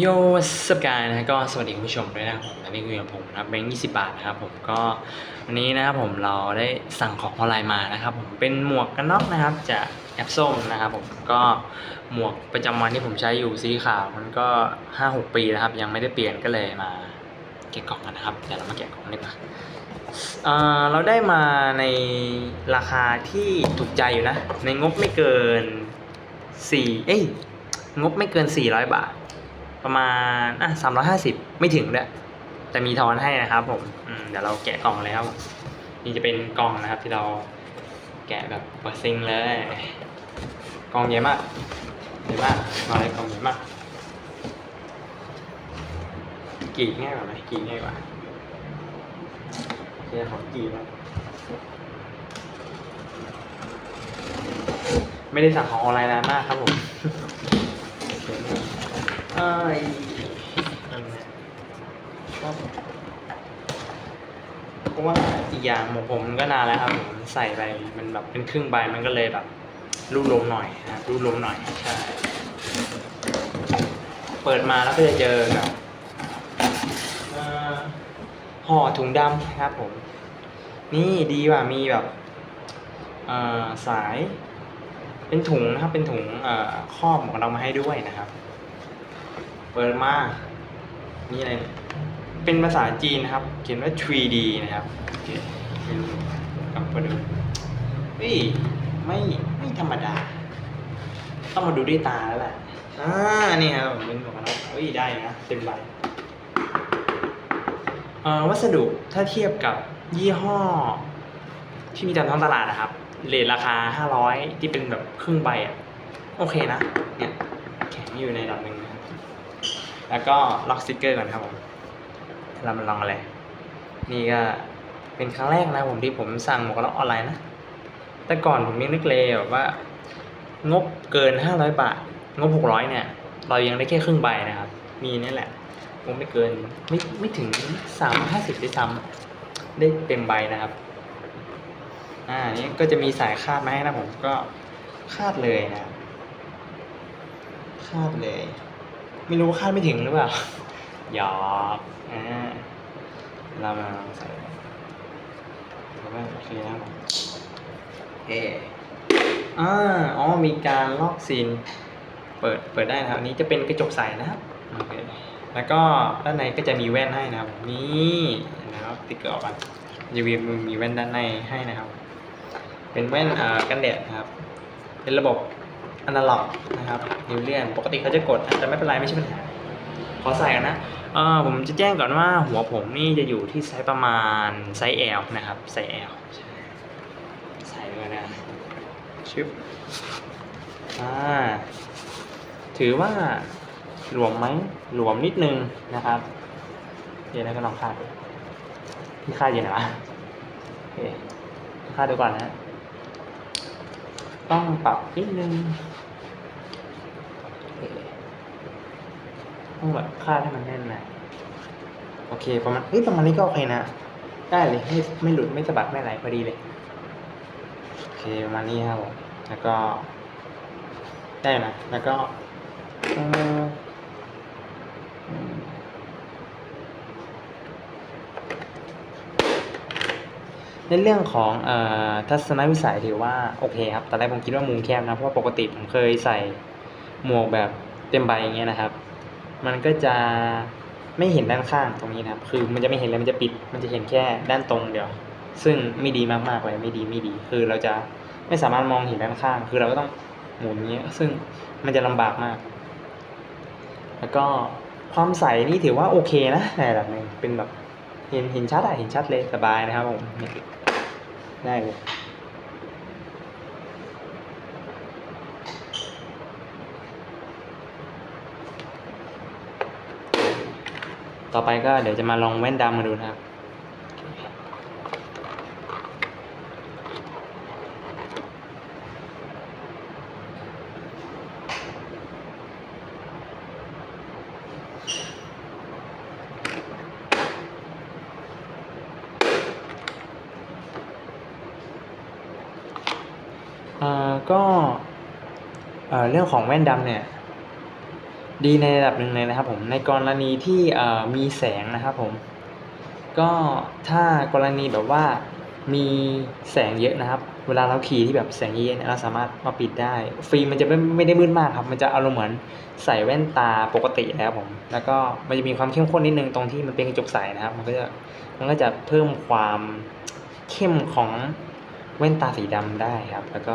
โยสกายนะก็สวัสดีคุณผู้ชมด้วยนะครับผมและนี่คือผมนะครับแบงค์ยี่สิบาทนะครับผมก็วันนี้นะครับผมเราได้สั่งของออนไลน์มานะครับผมเป็นหมวกกันน็อกนะครับจากแอปส้มนะครับผมก็หมวกประจำวันที่ผมใช้อยู่สีขาวมันก็ห้าหกปีแล้วครับ ยังไม่ได้เปลี่ยนก็เลยมาแกะกล่องกันนะครับเดี๋ยวเรามาแกะกล่องดีกว่าเอ่อเราได้มาในราคาที่ถูกใจอยู่นะ ในงบไม่เกินสี่เอ้ยงบไม่เกินสี่ร้อยบาท ประมาณอะสามร้อยห้าสิบไม่ถึงด้วยแต่มีทอนให้นะครับผมอืมเดี๋ยวเราแกะกล่องเลยครับนี่จะเป็นกล่องนะครับที่เราแกะแบบเปิดซิงเลยกล่องใหญ่มากใหญ่มากมาเลยกล่องใหญ่มากกรีดง่ายกว่าไหมกรีดง่ายกว่าเดี๋ยวขอกรีดนะไม่ได้สั่งของออนไลน์นานมากครับผม เอ้ยนั่นแหละชอบเพราะว่าอีกอย่างของผมมันก็นานแล้วครับผมใส่ไปมันแบบเป็นครึ่งใบมันก็เลยแบบรูดลมหน่อยนะรูดลมหน่อยใช่เปิดมาแล้วก็จะเจอกับห่อถุงดำนะครับผม นี่ดีว่ะมีแบบสายเป็นถุงนะครับเป็นถุงเอ่อครอบของเรามาให้ด้วยนะครับ เปิดมามีอะไร เป็นภาษาจีนนะครับ เขียนว่า 3D นะครับโอเคไม่รู้กลับมาดูเฮ้ยไม่ไม่ธรรมดา ต้องมาดูด้วยตาแล้วแหละอ่านี่ครับมเป็นหมวกกันน็อกเฮ้ยได้นะเต็มใบเอ่อวัสดุถ้าเทียบกับยี่ห้อ ที่มีตามท้องตลาดนะครับเรทราคา 500 ที่เป็นแบบครึ่งใบอะ โอเคนะ เนี่ยแข็งอยู่ในระดับหนึ่ง แล้วก็ล็อกสติกเกอร์ก่อนครับผมเรามาลองอะไร นี่ก็เป็นครั้งแรกนะผมที่ผมสั่งหมวกกันน็อกออนไลน์นะ แต่ก่อนผมยังนึกเลยแบบว่า งบเกิน 500 บาท งบ 600 เนี่ย เรายังได้แค่ครึ่งใบนะครับ มีนี่แหละงบไม่เกินไม่ไม่ถึง 350ด้วยซ้ำได้เต็มใบนะครับ อ่า นี่ก็จะมีสายคาดมาให้นะผมก็คาดเลยนะครับคาดเลย ไม่รู้ว่าคาดไม่ถึงหรือเปล่า หยอกอ่าเรามาใส่แล้วก็โอเคนะครับผมเออ่าอ๋อมีการลอกซีน เปิดเปิดได้นะครับนี้จะเป็นกระจกใสนะครับโอเคแล้วก็ด้านในก็จะมีแว่นให้นะครับ นี่นะครับติ๊กเกอร์ออกมาจะมีมีแว่นด้านในให้นะครับ เป็นแว่นอ่ากันแดดนะครับ เป็นระบบ อนาล็อกนะครับนิวเลียนปกติเขาจะกดแต่ไม่เป็นไรไม่ใช่ปัญหาขอใส่กันนะเออผมจะแจ้งก่อนว่าหัวผมนี่จะอยู่ที่ไซส์ประมาณไซส์ L นะครับไซส์ L ใช่ใส่เลยนะชึบอ่าถือว่าหลวมไหมหลวมนิดนึงนะครับเดี๋ยวนะก็ลองคาดดูที่คาดยังไงวะโอเคคาดดูก่อนนะ ต้องปรับนิดนึงต้องแบบคาดให้มันแน่นหน่อยโอเคประมาณเฮ้ยประมาณนี้ก็โอเคนะ ได้เลยไม่ไม่หลุดไม่สะบัดไม่อะไรพอดีเลยโอเคประมาณนี้ครับผมแล้วก็ ได้นะแล้วก็เอ่ออืม ในเรื่องของอทัศนวิสัยถือว่าโอเคครับตอนแรกผมคิดว่ามุมแคบนะเพราะว่าปกติผมเคยใส่หมวกแบบเต็มใบอย่างเงี้ยนะครับ มันก็จะไม่เห็นด้านข้างตรงนี้นะครับ คือมันจะไม่เห็นเลยมันจะปิด มันจะเห็นแค่ด้านตรงเดียว ซึ่งไม่ดีมากๆเลยไม่ดีไม่ดี คือเราจะไม่สามารถมองเห็นด้านข้าง คือเราก็ต้องหมุนเงี้ย ซึ่งมันจะลำบากมาก แล้วก็ความใสนี่ถือว่าโอเคนะในระดับหนึ่งเป็นแบบเห็นเห็นชัดอะเห็นชัดเลยสบายนะครับผมเได้เลยต่อไปก็เดี๋ยวจะมาลองแว่นดำมาดูนะครับ อ่อก็เอ่อเรื่องของแว่นดำเนี่ยดีในระดับหนึ่งเลยนะครับผมในกรณีที่มีแสงนะครับผมก็ถ้ากรณีแบบว่ามีแสงเยอะนะครับ เวลาเราขี่ที่แบบแสงเยอะเนี่ยเราสามารถมาปิดได้ฟิล์มมันจะไม่ไม่ได้มืดมากครับ มันจะอารมณ์เหมือนใส่แว่นตาปกตินะครับผมแล้วก็มันจะมีความเข้มข้นนิดนึงตรงที่มันเป็นกระจกใสนะครับ มันก็จะมันก็จะเพิ่มความเข้มของ แว่นตาสีดำได้ครับ แล้วก็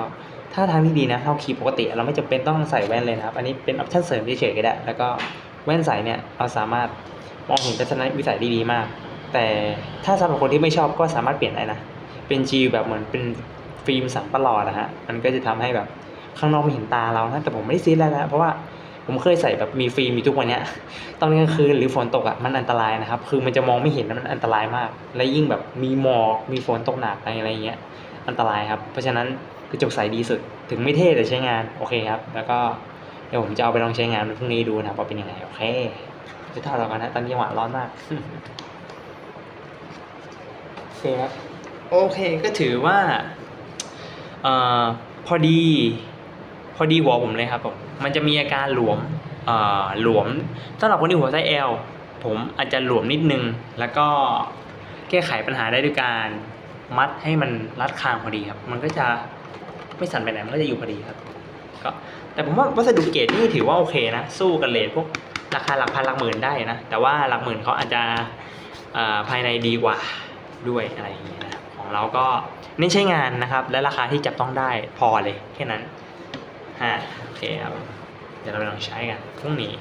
ถ้าทางที่ดีนะเราขี่ปกติ เราไม่จำเป็นต้องใส่แว่นเลยนะครับ อันนี้เป็นออปชั่นเสริมเฉยๆก็ได้ แล้วก็แว่นใสเนี่ยเราสามารถมองเห็นทัศนวิสัยได้ดีมาก แต่ถ้าสำหรับคนที่ไม่ชอบก็สามารถเปลี่ยนได้นะ เป็นจีแบบเหมือนเป็นฟิล์มสังประหลอดนะฮะ มันก็จะทำให้แบบข้างนอกไม่เห็นตาเรานะ แต่ผมไม่ได้ซีดแล้วนะ เพราะว่าผมเคยใส่แบบมีฟิล์มมีทุกวันเนี้ย ตอนกลางคืนหรือฝนตกอะมันอันตรายนะครับ คือมันจะมองไม่เห็นมันอันตรายมาก และยิ่งแบบมีหมอกมีฝนตกหนักอะไรอะไรเงี้ย อันตรายครับ เพราะฉะนั้นกระจกใสดีสุดถึงไม่เท่แต่ใช้งานโอเคครับ แล้วก็เดี๋ยวผมจะเอาไปลองใช้งานพรุ่งนี้ดูนะว่าเป็นยังไงโอเคจะทอดเรากันนะตอนนี้หวะร้อนมากโอเคครับโอเคก็ถือว่าเอ่อพอดี พอดีหัวผมเลยครับผมมันจะมีอาการหลวมเอ่อหลวมสำหรับคนที่หัวไส้แอลผมอาจจะหลวมนิดนึง แล้วก็แก้ไขปัญหาได้ด้วยการ มัดให้มันรัดคางพอดีครับ มันก็จะไม่สั่นไปไหนมันก็จะอยู่พอดีครับก็แต่ผมว่าวัสดุเกรดนี่ถือว่าโอเคนะ สู้กับเลทพวกราคาหลักพันหลักหมื่นได้นะ แต่ว่าหลักหมื่นเขาอาจจะภายในดีกว่าด้วยอะไรอย่างเงี้ยนะครับของเราก็เน้นใช้งานนะครับ และราคาที่จับต้องได้พอเลยแค่นั้นฮะโอเคครับ เดี๋ยวเราไปลองใช้กันพรุ่งนี้